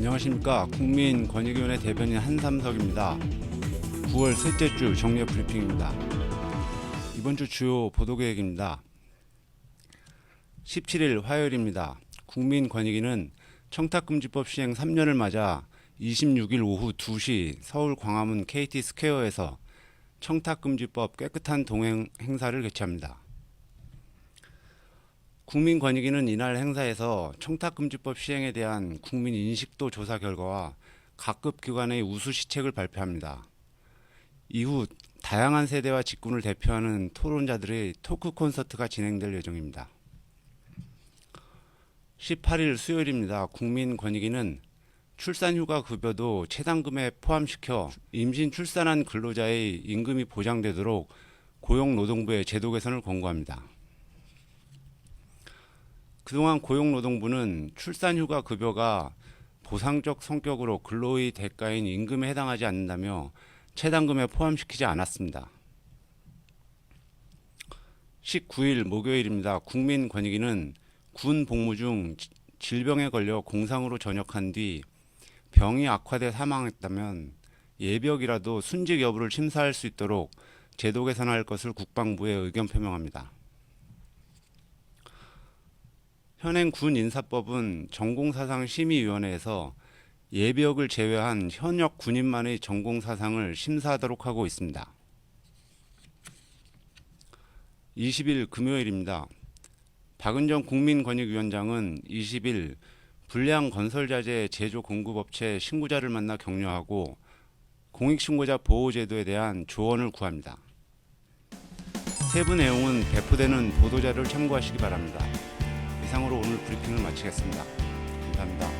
안녕하십니까 국민권익위원회 대변인 한삼석입니다. 9월 셋째 주 정례 브리핑입니다. 이번 주 주요 보도 계획입니다. 17일 화요일입니다. 국민권익위는 청탁금지법 시행 3년을 맞아 26일 오후 2시 서울 광화문 KT 스퀘어에서 청탁금지법 깨끗한 동행 행사를 개최합니다. 국민권익위는 이날 행사에서 청탁금지법 시행에 대한 국민 인식도 조사 결과와 각급 기관의 우수 시책을 발표합니다. 이후 다양한 세대와 직군을 대표하는 토론자들의 토크 콘서트가 진행될 예정입니다. 18일 수요일입니다. 국민권익위는 출산휴가 급여도 최단금에 포함시켜 임신 출산한 근로자의 임금이 보장되도록 고용노동부의 제도 개선을 권고합니다. 그동안 고용노동부는 출산휴가 급여가 보상적 성격으로 근로의 대가인 임금에 해당하지 않는다며 최단금에 포함시키지 않았습니다. 19일 목요일입니다. 국민권익위는 군 복무 중 지- 질병에 걸려 공상으로 전역한 뒤 병이 악화돼 사망했다면 예벽이라도 순직 여부를 심사할 수 있도록 제도 개선할 것을 국방부에 의견 표명합니다. 현행 군 인사법은 전공사상 심의위원회에서 예비역을 제외한 현역 군인만의 전공사상을 심사하도록 하고 있습니다. 20일 금요일입니다. 박은정 국민권익위원장은 20일 불량 건설자재 제조 공급업체 신고자를 만나 격려하고 공익신고자 보호제도에 대한 조언을 구합니다. 세부 내용은 배포되는 보도자료를 참고하시기 바랍니다. 이상으로 오늘 브리핑을 마치겠습니다. 감사합니다.